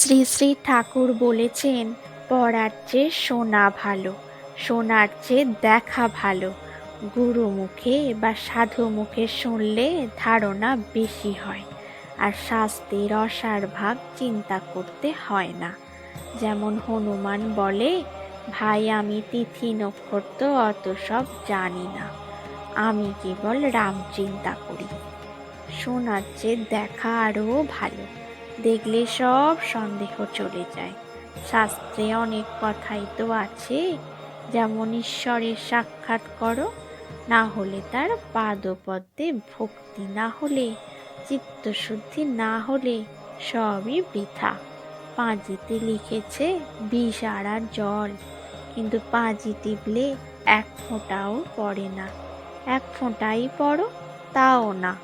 শ্রী শ্রী ঠাকুর বলেছেন, পড়ার চেয়ে শোনা ভালো, শোনার চেয়ে দেখা ভালো। গুরু মুখে বা সাধু মুখে শুনলে ধারণা বেশি হয়, আর শাস্তির অসার ভাগ চিন্তা করতে হয় না। যেমন হনুমান বলে, ভাই, আমি তিথি নক্ষত্র, অত সব জানি না। আমি কেবল রাম চিন্তা করি। শোনার চেয়ে দেখা আরও ভালো। দেখলে সব সন্দেহ চলে যায়। শাস্ত্রে অনেক কথাই তো আছে, যেমন ঈশ্বরের সাক্ষাৎ করো, না হলে তার পাদপদ্মে ভক্তি না হলে, চিত্তশুদ্ধি না হলে সবই বৃথা। পাঁজিতে লিখেছে বিষ আড়ার জল কিন্তু পাঁজি টিপলে এক ফোঁটাও পড়ে না। এক ফোঁটাই পড়ো, তাও না।